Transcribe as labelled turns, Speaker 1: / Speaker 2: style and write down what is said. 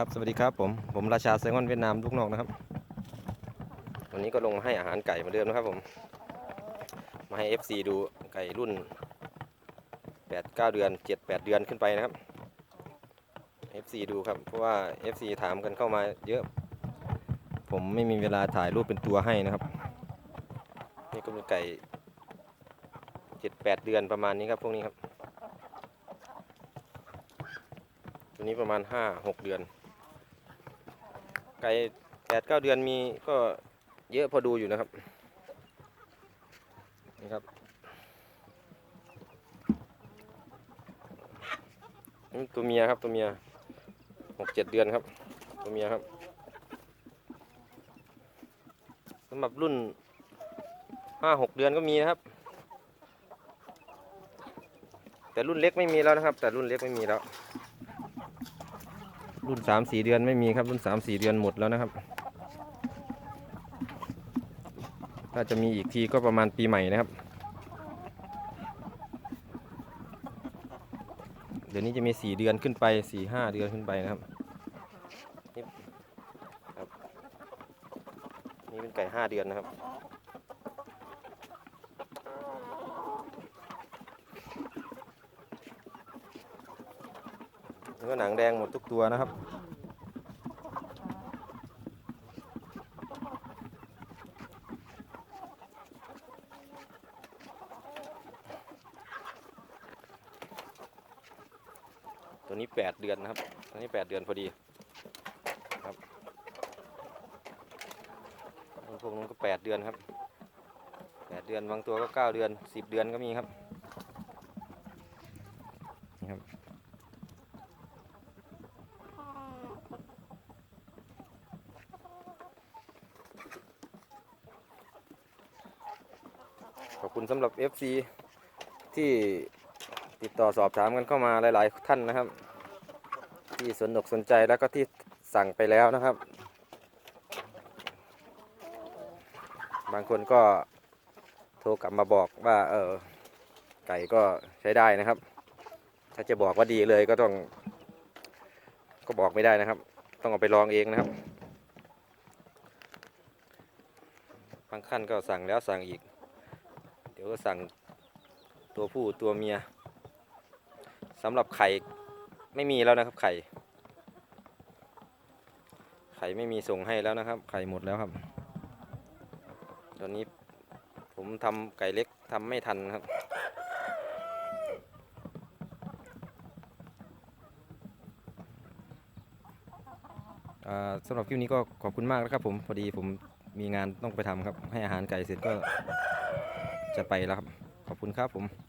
Speaker 1: ครับสวัสดีครับผมผมราชาไซมอนเวียดนามลูกนอกนะครับ วันนี้ก็ลงมาให้อาหารไก่เหมือนเดิมนะครับผม มาให้ FC ดูไก่รุ่น8 9 เดือน 7 8 เดือนขึ้นไปนะครับ FC ดูครับเพราะว่า FC ถามกันเข้ามาเยอะ ผมไม่มีเวลาถ่ายรูปเป็นตัวให้นะครับ นี่ก็เป็นไก่ 7 8 เดือนประมาณนี้ครับพวกนี้ครับตัวนี้ประมาณห้าหกเดือน ไก่แปดเก้าเดือนมีก็เยอะพอดูอยู่นะครับนี่ครับนี่ตัวเมียครับตัวเมียหกเจ็ดเดือนครับ ตัวเมียครับสำหรับรุ่นห้าหกเดือนก็มีนะครับ แต่รุ่นเล็กไม่มีแล้วนะครับ แต่รุ่นเล็กไม่มีแล้ว รุ่นสามสี่เดือนไม่มีครับ รุ่นสามสี่เดือนหมดแล้วนะครับ ถ้าจะมีอีกทีก็ประมาณปีใหม่นะครับ เดี๋ยวนี้จะมีสี่เดือนขึ้นไปสี่ห้าเดือนขึ้นไปนะครับนี่เป็นไก่ห้าเดือนนะครับ นื้อหนังแดงหมดทุกตัวนะครับ ตัวนี้แปดเดือนนะครับ ตัวนี้แปดเดือนพอดีครับพวกนู้นก็แปดเดือนครับแปดเดือนบางตัวก็เก้าเดือนสิบเดือนก็มีครับนี่ครับ ขอบคุณสำหรับ FC ที่ติดต่อสอบถามกันเข้ามาหลาย ๆ ท่านนะครับ ที่สนอกสนใจแล้วก็ที่สั่งไปแล้วนะครับ บางคนก็โทรกลับมาบอกว่าเออไก่ก็ใช้ได้นะครับ ถ้าจะบอกว่าดีเลยก็ต้อง ก็บอกไม่ได้นะครับ ต้องเอาไปลองเองนะครับ บางขั้นก็สั่งแล้วสั่งอีก ดี๋ยวก็สั่งตัวผู้ตัวเมียสำหรับไข่ไม่มีแล้วนะครับ ไข่ ไข่ไม่มีส่งให้แล้วนะครับ ไข่หมดแล้วครับ ตอนนี้ผมทำไก่เล็กทำไม่ทันครับสำหรับคลิปนี้ก็ขอบคุณมากนะครับผมพอดีผมมีงานต้องไปทำครับ ให้อาหารไก่เสร็จก็ จะไปแล้วครับ ขอบคุณครับผม